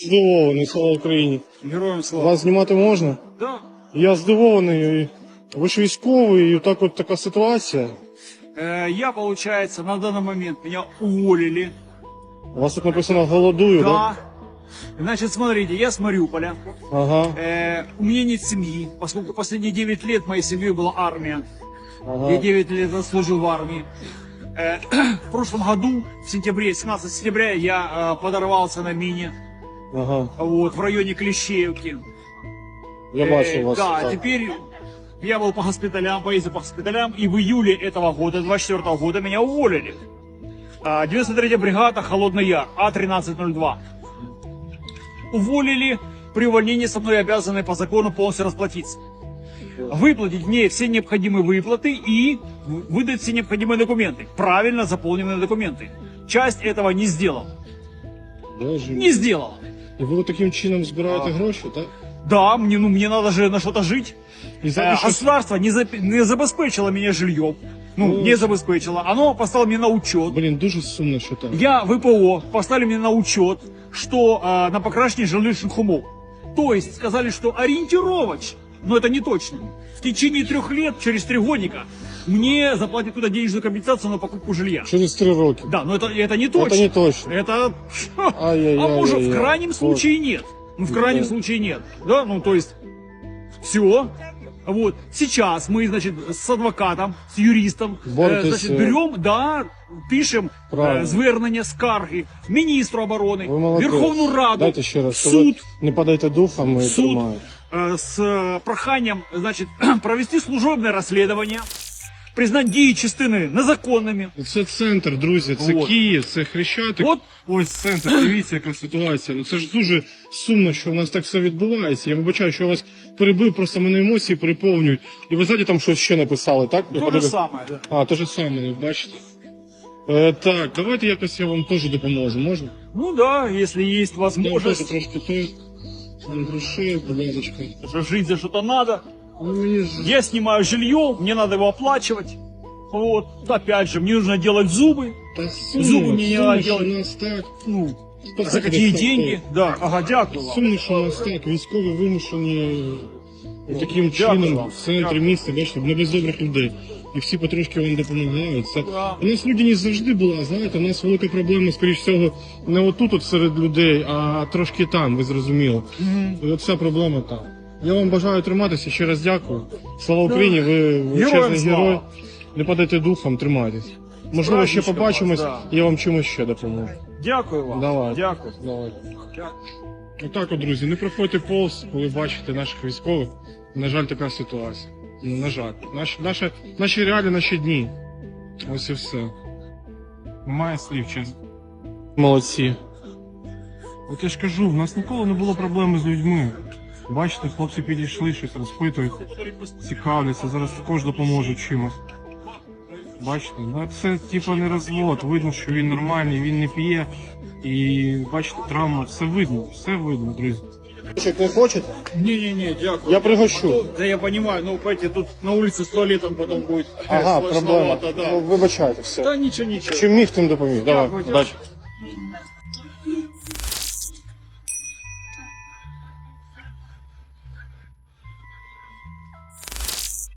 Здивований, слава Україні. Героям слава. Вас знімати можна? Да. Я здивований. Ви ж військовий, і так от така ситуація. Э, я, получается, на данный момент меня уволили. У вас тут написано голодую, да? Да. Значит, смотрите, я с Мариуполя. Ага, Э, у меня нет семьи, поскольку последние 9 лет моей семьей была армия. Я ага. 9 лет отслужил в армии. Э, в прошлом году, в сентябре, 17 сентября, я э, подорвался на мине Ага. вот, в районе Клещеевки. Я Э, бачу вас. Да, так. теперь я был по госпиталям, поездил по госпиталям, и в июле этого года, 24 года, меня уволили. А, 93-я бригада Холодный Яр, А А-1302. Уволили, при увольнении со мной обязаны по закону полностью расплатиться. Выплатить мне все необходимые выплаты и выдать все необходимые документы. Правильно заполненные документы. Часть этого не сделал. Мій. Не сделал. І ви таким чином збираєте гроші, так? Да, мне, ну, мне надо же на что-то жить. І Э, зараз щось... Государство не, за- не забезпечило меня жильем. Ну, Ну, не забезпечило. Оно поставило меня на учет. Блін, дуже сумно, що так. Я ВПО поставили меня на учет, что э, на покрашивание жилищных умов. То есть сказали, что ориентировочно, но это не точно. В течение трех лет, через три годика, мне заплатят туда денежную компенсацию на покупку жилья. Через три роки. Да, но это, это не точно. Це не точно. Это... Ай-яй-яй-яй-яй. А может, в крайнем случае нет. Ну, в крайнем Да. случае нет. Да, ну, то есть, все. Вот. Сейчас мы, значит, с адвокатом, с юристом, э, Боретесь, значит, э, берем, да, пишем Правильно. э, звернення, скарги міністру оборони, Ви молодець. Верховну Раду, Дайте ще раз, що суд, ви не падайте духом і суд тримаєте. э, с э, проханням, значит, провести служебное расследование, Признать дії частини незаконними. Це центр, друзі, це Вот. Київ, це Хрещатик. От Ось центр, дивіться, яка ситуація. Ну це ж дуже сумно, що у нас так все відбувається. Я вибачаю, що я вас перебив, просто мене емоції переповнюють. І ви ззаді там щось ще написали, так? Я то же подивлюсь. самое. Да. А, те ж саме, ви бачите. Е, так, давайте якось я вам теж допоможу, можна? Ну да, если есть Я вам теж возможность. трошки той. Грошей, будь ласка. Жить за что-то надо. Я снимаю жилье, мне надо его оплачивать. Вот. Опять же, мне нужно делать зубы. Сумно, Зубы сумно, не що делать. так. Ну, за какие деньги? Да. Ага, дякую. Сумно, що у нас так, військові вимушені таким Ну, чином в центрі міста, бачите, не без добрих людей. І всі потрошки вам допомагають. Це... Да. У нас людяність завжди була, знаєте, у нас велика проблема, скоріш всього, не отут от серед людей, а трошки там, ви зрозуміли. Вся проблема там. Я вам бажаю триматися, ще раз дякую. Слава Україні, ви величезний слава. герой. Не падайте духом, тримайтесь. Можливо, ще праздничком побачимось, вас, і я вам чимось ще допоможу. Дякую вам. Давай. Дякую. Давай. Дякую. Отак, от, друзі, не проходьте повз, коли бачите наших військових. На жаль, така ситуація. Ну, на жаль. Наші, наші, наші реалії, наші дні. Ось і все. Немає слів, чесно. Молодці. От я ж кажу, в нас ніколи не було проблеми з людьми. Бачите, хлопці підійшли, щось розпитують, цікавляться, зараз також допоможуть чимось. Бачите, ну це типу не розвод, видно, що він нормальний, він не п'є. І бачите, травма, все видно, все видно, друзі. Не хочете? Не-не-не, дякую. Я пригощу. Да я понимаю, ну, пойти тут на улице с туалетом потом будет. Ага, проблема. Да. Ну, вибачайте, все. да ничего, ничего. Чим міг, тим допоміг. Давай, Дякую, удачі. дякую.